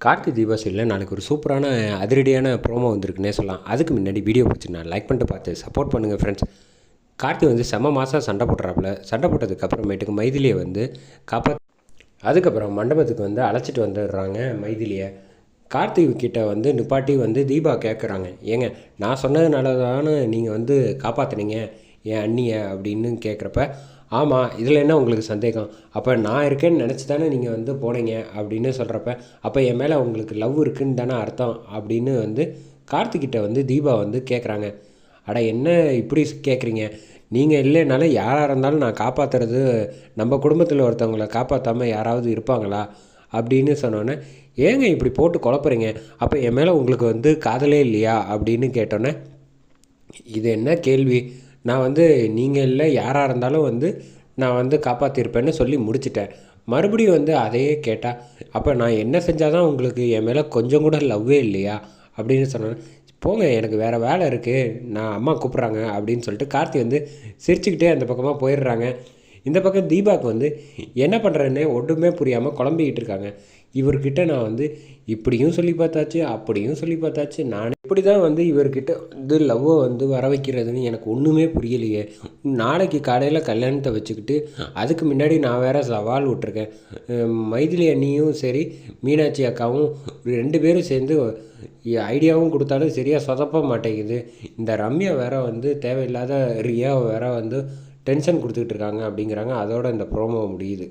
கார்த்தி தீபாவளியில் நாளைக்கு ஒரு சூப்பரான அதிரடியான ப்ரோமோ வந்திருக்குன்னே சொல்லலாம். அதுக்கு முன்னாடி வீடியோ பிடிச்சிருந்தா லைக் பண்ணிட்டு பார்த்து சப்போர்ட் பண்ணுங்கள் ஃப்ரெண்ட்ஸ் கார்த்தி வந்து செம மாதம் சண்டை போட்டுறாப்புல சண்டை போட்டதுக்கப்புறமேட்டுக்கு மைதிலியை வந்து காப்பா அதுக்கப்புறம் மண்டபத்துக்கு வந்து அழைச்சிட்டு வந்துடுறாங்க மைதிலியை. கார்த்திக் கிட்ட வந்து நிப்பாட்டி வந்து தீபா கேட்குறாங்க ஏங்க நான் சொன்னதுனால தானே நீங்கள் வந்து காப்பாற்றுனீங்க என் அண்ணியை அப்படின்னு கேட்குறப்ப ஆமாம் இதில் என்ன உங்களுக்கு சந்தேகம்? அப்போ நான் இருக்கேன்னு நினச்சி தானே நீங்கள் வந்து போனீங்க அப்படின்னு சொல்கிறப்ப அப்போ என் மேலே உங்களுக்கு லவ் இருக்குன்னு தானே அர்த்தம் அப்படின்னு வந்து கார்த்திக்கிட்ட வந்து தீபா வந்து கேட்குறாங்க அட என்ன இப்படி கேட்குறீங்க நீங்கள் இல்லைனாலும் யாராக இருந்தாலும் நான் காப்பாற்றுறது நம்ம குடும்பத்தில் ஒருத்தவங்களை காப்பாற்றாமல் யாராவது இருப்பாங்களா? அப்படின்னு சொன்னோன்னே ஏங்க இப்படி போட்டு குழப்புறீங்க? அப்போ என் மேலே உங்களுக்கு வந்து காதலே இல்லையா? அப்படின்னு கேட்டோன்னே இது என்ன கேள்வி? நான் வந்து நீங்கள் இல்லை யாராக இருந்தாலும் வந்து நான் வந்து காப்பாற்றிருப்பேன்னு சொல்லி முடிச்சிட்டேன். மறுபடியும் வந்து அதையே கேட்டால் அப்போ நான் என்ன செஞ்சால் தான் உங்களுக்கு என் மேலே கொஞ்சம் கூட லவ்வே இல்லையா? அப்படின்னு சொன்னேன் போங்க எனக்கு வேறு வேலை இருக்குது நான் அம்மா கூப்பிட்றாங்க. அப்படின்னு சொல்லிட்டு கார்த்தி வந்து சிரிச்சுக்கிட்டே அந்த பக்கமாக போயிடுறாங்க. இந்த பக்கம் தீபாவுக்கு வந்து என்ன பண்ணுறேன்னே ஒன்றுமே புரியாமல் குழம்பிக்கிட்டு இருக்காங்க. இவர்கிட்ட நான் வந்து இப்படியும் சொல்லி பார்த்தாச்சு அப்படியும் சொல்லி பார்த்தாச்சு. நான் இப்படி தான் வந்து இவர்கிட்ட வந்து லவ்வை வந்து வர வைக்கிறதுன்னு எனக்கு ஒன்றுமே புரியலையே. நாளைக்கு காலையில் கல்யாணத்தை வச்சுக்கிட்டு அதுக்கு முன்னாடி நான் வேறு சவால் விட்ருக்கேன் மைதிலி அண்ணியும் சரி மீனாட்சி அக்காவும் ரெண்டு பேரும் சேர்ந்து ஐடியாவும் கொடுத்தாலும் சரியாக சொதப்ப மாட்டேங்குது. இந்த ரம்யா வேற வந்து தேவையில்லாத ரியாவை வேற வந்து டென்ஷன் கொடுத்துக்கிட்டு இருக்காங்க அப்படிங்கிறாங்க. அதோட இந்த ப்ரோமோ முடியுது.